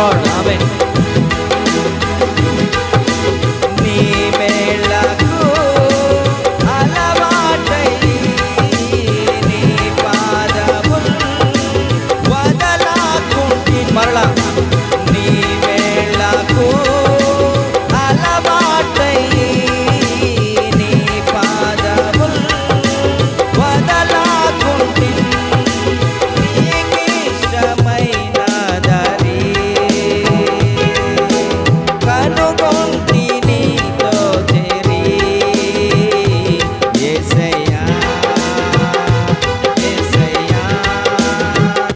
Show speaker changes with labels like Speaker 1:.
Speaker 1: Ishwar amen